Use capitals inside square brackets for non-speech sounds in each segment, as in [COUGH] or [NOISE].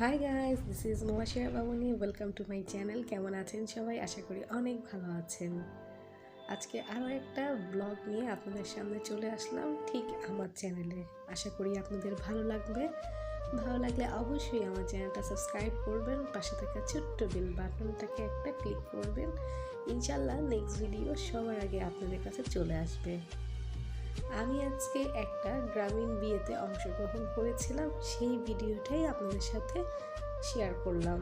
High guys this is নোয়াশিয়া বাবুনি welcome to my channel কেমন আছেন সবাই? আশা করি অনেক ভালো আছেন। আজকে আরও একটা ব্লগ নিয়ে আপনাদের সামনে চলে আসলাম ঠিক আমার চ্যানেলে আশা করি আপনাদের ভালো লাগবে। ভালো লাগলে অবশ্যই আমার চ্যানেলটা সাবস্ক্রাইব করবেন। পাশে থাকা ছোট্ট বেল বাটনটাকে একটা ক্লিক করবেন। ইনশাল্লাহ নেক্সট ভিডিও সবার আগে আপনাদের কাছে চলে আসবে। আমি আজকে একটা গ্রামীণ বিয়েতে অংশগ্রহণ করেছিলাম, সেই ভিডিওটাই আপনাদের সাথে শেয়ার করলাম।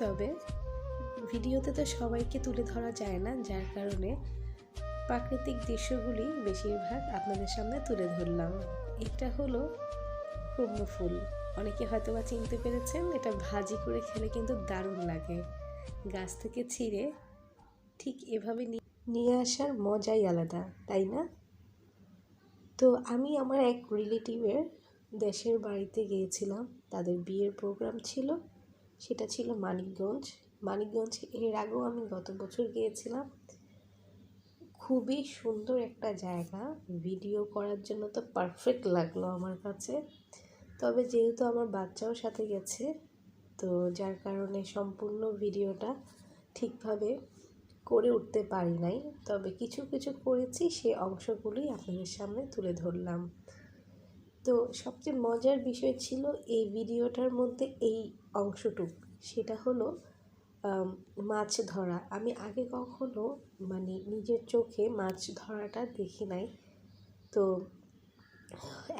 তবে ভিডিওতে তো সবাইকে তুলে ধরা যায় না, যার কারণে প্রাকৃতিক দৃশ্যগুলি বেশিরভাগ আপনাদের সামনে তুলে ধরলাম। এটা হলো ফুল। অনেকে হয়তো বা চিনতে পেরেছেন, এটা ভাজি করে খেলে কিন্তু দারুণ লাগে। গাছ থেকে ছিঁড়ে ঠিক এভাবে নিয়ে আসার মজাই আলাদা, তাই না? তো আমি আমার এক রিলেটিভের দেশের বাড়িতে গিয়েছিলাম। তাদের বিয়ের প্রোগ্রাম ছিল। সেটা ছিল মানিকগঞ্জ। মানিকগঞ্জ এর আগেও আমি গত বছর গিয়েছিলাম। খুবই সুন্দর একটা জায়গা। ভিডিও করার জন্য তো পারফেক্ট লাগল আমার কাছে। তবে যেহেতু আমার বাচ্চাও সাথে গেছে, তো যার কারণে সম্পূর্ণ ভিডিওটা ঠিকভাবে করে উঠতে পারি নাই। তবে কিছু কিছু করেছি সেই অংশগুলি আপনাদের সামনে তুলে ধরলাম। তো সবচেয়ে মজার বিষয় ছিল এই ভিডিওটার মধ্যে এই অংশটুক। সেটা হলো মাছ ধরা। আমি আগে কখনো মানে নিজের চোখে মাছ ধরাটা দেখি নাই। তো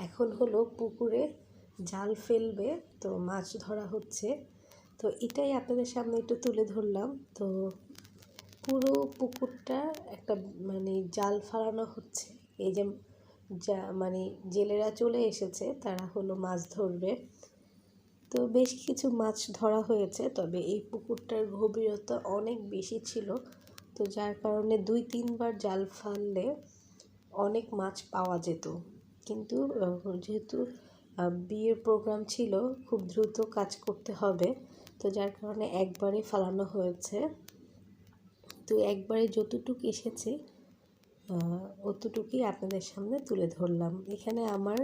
এখন হলো পুকুরে জাল ফেলবে, তো মাছ ধরা হচ্ছে। তো এটাই আপনাদের সামনে একটু তুলে ধরলাম। তো পুরো পুকুরটা একটা মানে জাল ফালানো হচ্ছে। এই যে যা মানে জেলেরা চলে এসেছে, তারা হলো মাছ ধরবে। তো বেশ কিছু মাছ ধরা হয়েছে, তবে এই পুকুরটার গভীরতা অনেক বেশি ছিল। তো যার কারণে দুই তিনবার জাল ফাললে অনেক মাছ পাওয়া যেত। কিন্তু যেহেতু বিয়ের প্রোগ্রাম ছিল, খুব দ্রুত কাজ করতে হবে। তো যার কারণে একবারে ফালানো হয়েছে। তো একবারে যতটুক এসেছে অতটুকুই আপনাদের সামনে তুলে ধরলাম। এখানে আমার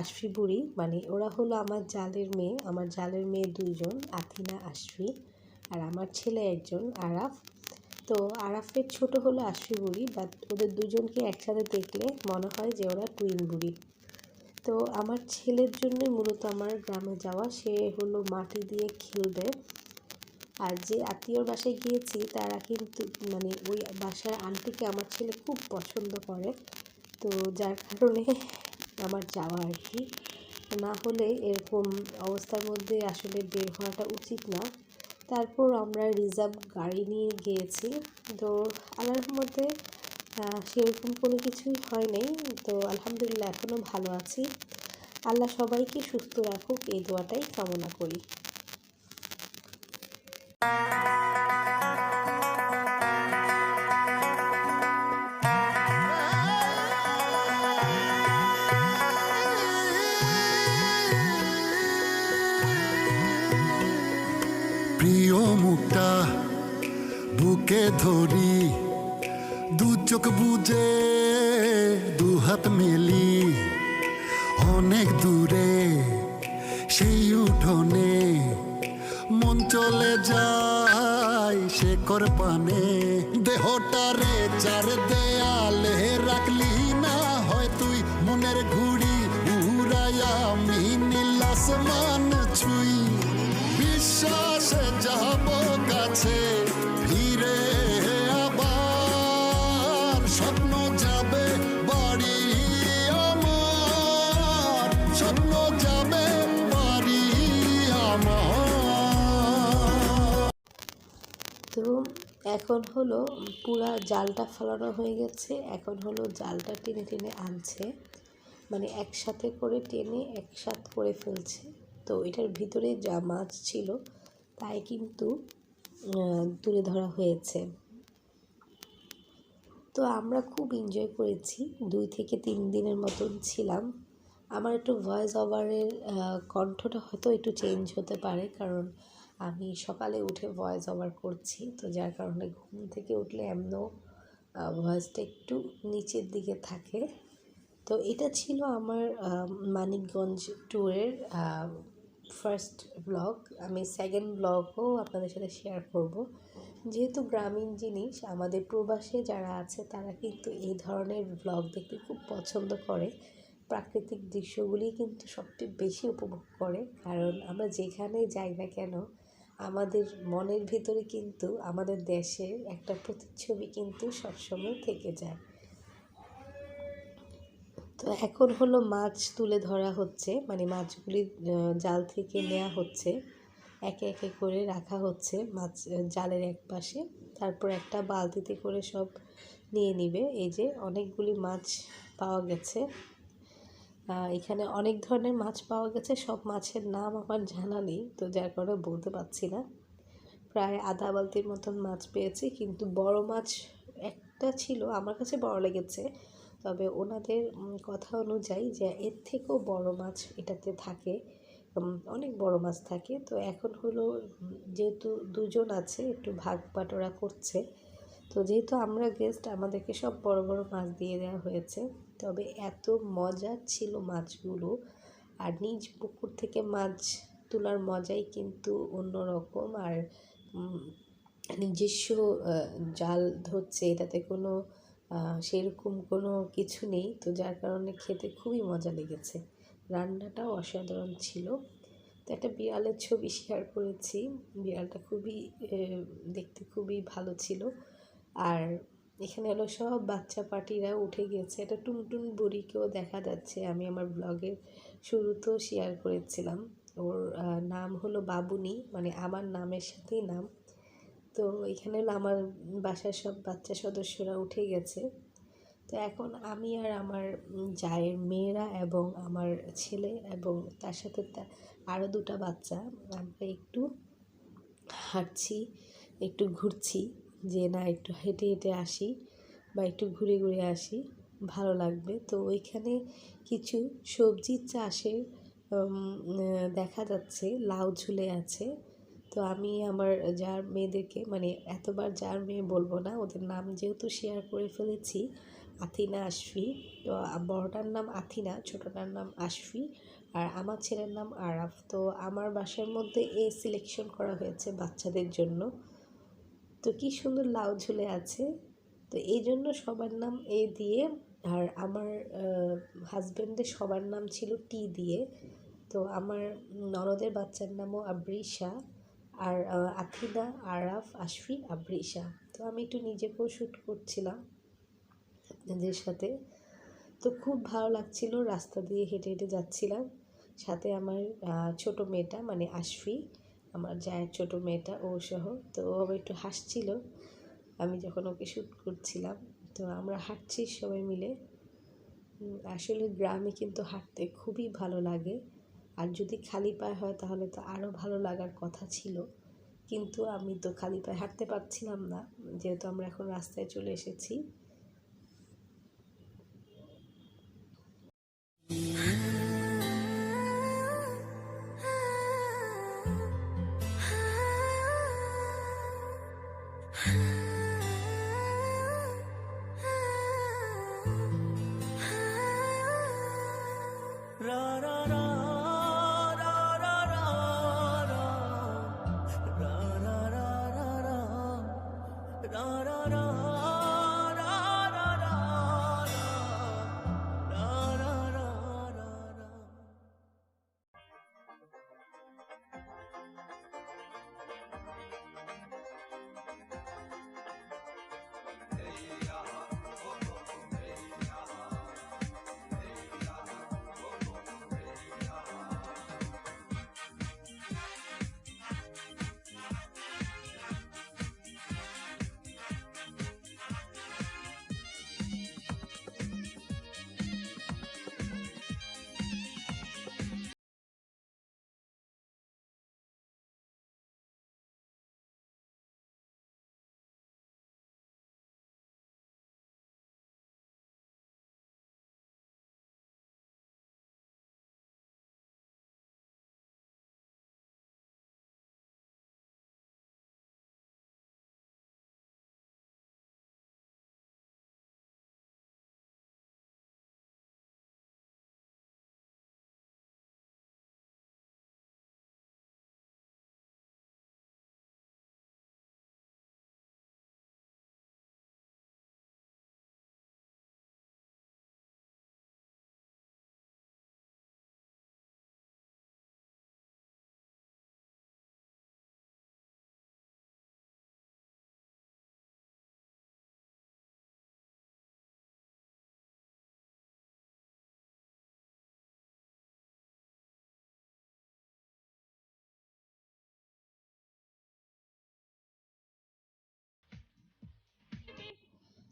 আশফি বুড়ি মানে ওরা হলো আমার জালের মেয়ে, আমার জালের মেয়ে দুইজন, আথিনা আশফি আর আমার ছেলে একজন, আরাফ। তো আরাফের ছোট হলো আশফি বুড়ি বাট ওদের দুজনকে একসাথে দেখলে মনে হয় যে ওরা টুইন বুড়ি। তো আমার ছেলের জন্যই মূলত আমার গ্রামে যাওয়া, সে হলো মাটি দিয়ে খেলবে। আর যে আত্মীয়র বাসায় গিয়েছি, তারা কিন্তু মানে ওই বাসার আন্টিকে আমার ছেলে খুব পছন্দ করে। তো যার কারণে আমার যাওয়া আর কি। না হলে এরকম অবস্থার মধ্যে আসলে বের হওয়াটা উচিত না। তারপর আমরা রিজার্ভ গাড়ি নিয়ে গিয়েছি। তো আল্লাহর মধ্যে সেরকম কোনো কিছুই হয় নাই। তো আলহামদুলিল্লাহ এখনও ভালো আছি। আল্লাহ সবাইকে সুস্থ রাখুক। এই দোয়াটাই কামনা করি। বুকে ধরি? দু চোখ বুঝে দু হাত মেলি। অনেক দূরে, সেই উঠোনে মন চলে যায় শেখর পানে। দেহটা রে চার দেয়ালে রাখলি না, হয় তুই মনের ঘুড়ি উড়াইয়া আমি নীল আসমান ছুই। বিশ্বাসে যাব কাছে স্বপ্ন যাবে বাড়ি আমার। স্বপ্ন যাবে বাড়ি আমার। তো এখন হলো পুরা জালটা ফেলানো হয়ে গেছে। এখন হলো জালটা টেনে টেনে আনছে। মানে একসাথে করে টেনে একসাথ করে ফেলছে। তো এটার ভিতরে যা মাছ ছিল, তাই কিন্তু তুলে ধরা হয়েছে। তো আমরা খুব এনজয় করেছি। দুই থেকে তিন দিনের মতন ছিলাম। আমার একটু ভয়েস ওভারের কণ্ঠটা হয়তো একটু চেঞ্জ হতে পারে, কারণ আমি সকালে উঠে ভয়েস ওভার করছি। তো যার কারণে ঘুম থেকে উঠলে এমনও ভয়েসটা একটু নিচের দিকে থাকে। তো এটা ছিল আমার মানিকগঞ্জ ট্যুরের ফার্স্ট ব্লগ আমি সেকেন্ড ব্লগও আপনাদের সাথে শেয়ার করব। যেহেতু গ্রামীণ জিনিস, আমাদের প্রবাসে যারা আছে তারা কিন্তু এই ধরনের ব্লগ দেখতে খুব পছন্দ করে। প্রাকৃতিক দৃশ্যগুলি কিন্তু সবচেয়ে বেশি উপভোগ করে। কারণ আমরা যেখানে যাই না কেন, আমাদের মনের ভিতরে কিন্তু আমাদের দেশের একটা প্রতিচ্ছবি কিন্তু সবসময় থেকে যায়। তো এখন হলো মাছ তুলে ধরা হচ্ছে মানে মাছগুলি জাল থেকে নেওয়া হচ্ছে। একে একে করে রাখা হচ্ছে মাছ, জালের এক পাশে। তারপর একটা বালতিতে করে সব নিয়ে নিবে। এই যে অনেকগুলি মাছ পাওয়া গেছে। এখানে অনেক ধরনের মাছ পাওয়া গেছে। সব মাছের নাম আমার জানা নেই, তো যার কারণে বলতে পারছি না। প্রায় আধা বালতির মতন মাছ পেয়েছি, কিন্তু বড় মাছ একটা ছিল, আমার কাছে বড় লেগেছে। তবে ওনাদের কথা অনুযায়ী যে এর থেকেও বড় মাছ এটাতে থাকে। অনেক বড় মাছ থাকে। তো এখন হলো যেহেতু দুজন আছে, একটু ভাগ বাটোরা করছে। তো যেহেতু আমরা গেস্ট আমাদেরকে সব বড় বড় মাছ দিয়ে দেওয়া হয়েছে। তবে এত মজা ছিল মাছগুলো। আর নিজ পুকুর থেকে মাছ তোলার মজাই কিন্তু অন্যরকম। আর নিজস্ব জাল ধরছে, এটাতে কোনো সেরকম কোনো কিছু নেই। তো যার কারণে খেতে খুবই মজা লেগেছে। রান্নাটাও অসাধারণ ছিল। তো একটা বিড়ালের ছবি শেয়ার করেছি। বিড়ালটা খুবই দেখতে খুবই ভালো ছিল। আর এখানে হলো সব বাচ্চা পার্টিরা উঠে গিয়েছে একটা টুনটুন বুড়িকেও দেখা যাচ্ছে। আমি আমার ব্লগের শুরুতেও শেয়ার করেছিলাম। ওর নাম হলো বাবুনি মানে আমার নামের সাথেই নাম। তো এখানে হলো আমার বাসার সব বাচ্চা সদস্যরা উঠে গেছে। তো এখন আমি আর আমার জায়ের মেয়েরা এবং আমার ছেলে এবং তার সাথে আরও দুটো বাচ্চা, আমরা একটু হাঁটছি, একটু ঘুরছি, যে না একটু হেঁটে হেঁটে আসি বা একটু ঘুরে ঘুরে আসি, ভালো লাগবে। তো ওইখানে কিছু সবজি চাষের দেখা যাচ্ছে, লাউ ঝুলে আছে। তো আমি আমার যার মেয়েদেরকে মানে এতবার যার মেয়ে বলব না, ওদের নাম যেহেতু শেয়ার করে ফেলেছি আথিনা আশফি। তো বড়টার নাম আথিনা, ছোটটার নাম আশফি। আর আমার ছেলের নাম আরাফ। তো, আমার বাসার মধ্যে এ সিলেকশন করা হয়েছে বাচ্চাদের জন্য। তো, কি সুন্দর লাউ ঝুলে আছে। তো, এই জন্য সবার নাম এ দিয়ে, আর আমার হাজব্যান্ডের সবার নাম ছিল টি দিয়ে। তো, আমার ননদের বাচ্চার নামও আবরিশা আর আথিনা, আরাফ, আশফি আবরিশা তো, আমি একটু নিজেকেও শ্যুট করছিলাম। আপনাদের সাথে। তো খুব ভালো লাগছিল রাস্তা দিয়ে হেঁটে হেঁটে যাচ্ছিলাম। সাথে আমার ছোট মেয়েটা মানে আশফি, আমার জায়ের ছোট মেয়েটা, ও সহ। তো ও আবার একটু হাসছিল। আমি যখন ওকে শ্যুট করছিলাম, তো আমরা হাঁটছি সবাই মিলে। আসলে গ্রামে কিন্তু হাঁটতে খুবই ভালো লাগে। আর যদি খালি পায়ে হয় তাহলে তো আরও ভালো লাগার কথা ছিল। কিন্তু আমি তো খালি পায়ে হাঁটতে পারছিলাম না। যেহেতু আমরা এখন রাস্তায় চলে এসেছি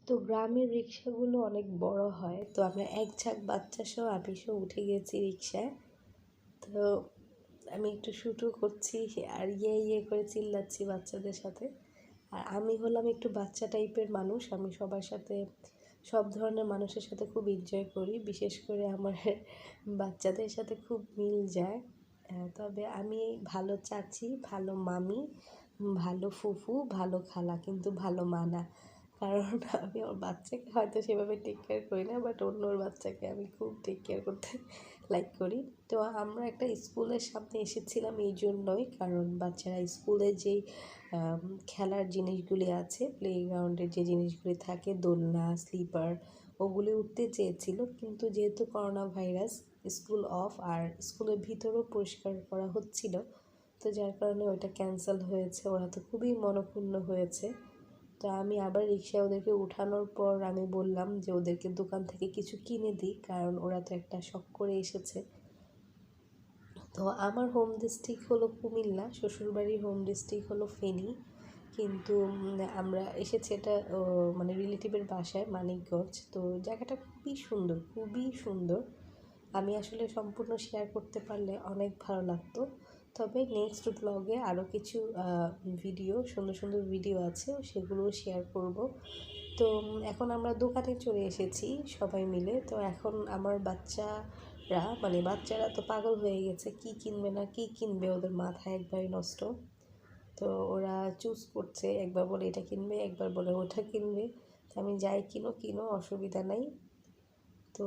তো গ্রামের রিক্সাগুলো অনেক বড় হয়। তো আমরা এক ঝাঁক বাচ্চা সহ আমি সহ উঠে গেছি রিক্সায়। তো আমি একটু শুটও করছি আর ইয়ে ইয়ে করে চিল্লাচ্ছি বাচ্চাদের সাথে। আর আমি হলাম একটু বাচ্চা টাইপের মানুষ। আমি সবার সাথে, সব ধরনের মানুষের সাথে খুব এনজয় করি। বিশেষ করে আমার [LAUGHS] বাচ্চাদের সাথে খুব মিল যায়। তবে আমি ভালো চাচি, ভালো মামি, ভালো ফুফু, ভালো খালা, কিন্তু ভালো মানা কারণ আমি আমার বাচ্চাকে হয়তো সেভাবে টেক কেয়ার করি না বাট অন্যর বাচ্চাকে আমি খুব টেক কেয়ার করতে [LAUGHS] লাইক করি। তো আমরা একটা স্কুলের সামনে এসেছিলাম এই জন্যই, কারণ বাচ্চারা স্কুলে যেই খেলার জিনিসগুলি আছে প্লেগ্রাউন্ডের যে জিনিসগুলি থাকে, দোলনা স্লিপার ওগুলি উঠতে চেয়েছিল। কিন্তু যেহেতু করোনা ভাইরাস স্কুল অফ আর স্কুলের ভিতরেও পরিষ্কার করা হচ্ছিল, তো যার কারণে ওটা ক্যান্সেল হয়েছে। ওরা তো খুবই মনক্ষুণ্ণ হয়েছে। তো আমি আবার রিক্সায় ওদেরকে উঠানোর পর আমি বললাম যে ওদেরকে দোকান থেকে কিছু কিনে দিই, কারণ ওরা তো একটা শখ করে এসেছে। তো আমার হোম ডিস্ট্রিক্ট হলো কুমিল্লা, শ্বশুরবাড়ির হোম ডিস্ট্রিক্ট হলো ফেনী। কিন্তু আমরা এসেছি এটা মানে রিলেটিভের বাসায়, মানিকগঞ্জ। তো জায়গাটা খুবই সুন্দর খুবই সুন্দর। আমি আসলে সম্পূর্ণ শেয়ার করতে পারলে অনেক ভালো লাগতো। তবে নেক্সট ব্লগে আরও কিছু ভিডিও সুন্দর সুন্দর ভিডিও আছে সেগুলো শেয়ার করব। তো এখন আমরা দোকানে চলে এসেছি সবাই মিলে। তো এখন আমার বাচ্চারা মানে বাচ্চারা তো পাগল হয়ে গেছে, কি কিনবে না, কি কিনবে ওদের মাথা একবারই নষ্ট। তো ওরা চুজ করছে, একবার বলে এটা কিনবে, একবার বলে ওটা কিনবে। তো আমি যাই কিনো কিনো, অসুবিধা নাই। তো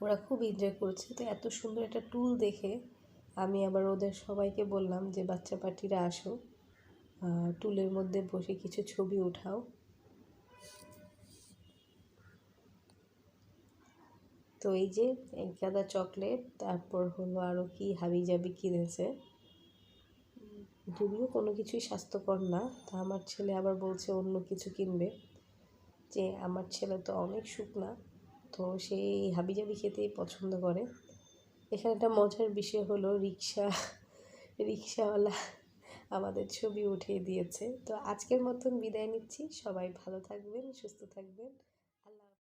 ওরা খুব এনজয় করছে। তো এত সুন্দর একটা টুল দেখে আমি আবার ওদের সবাইকে বললাম যে, বাচ্চা পার্টিরা আসো টুলের মধ্যে বসে কিছু ছবি উঠাও। তো এই যে এক গাদা চকলেট, তারপর হলো আরও কি হাবি জাবি কিনেছে। যদিও কোনো কিছুই স্বাস্থ্যকর না, তা আমার ছেলে আবার বলছে অন্য কিছু কিনবে। যে, আমার ছেলে তো অনেক শুকনা, তো সেই হাবি হাবিজাবি খেতেই পছন্দ করে। এখানে একটা মজার বিষয় হলো রিক্সা, রিক্সাওয়ালা আমাদের ছবি উঠিয়ে দিয়েছে। তো আজকের মতন বিদায় নিচ্ছি। সবাই ভালো থাকবেন, সুস্থ থাকবেন।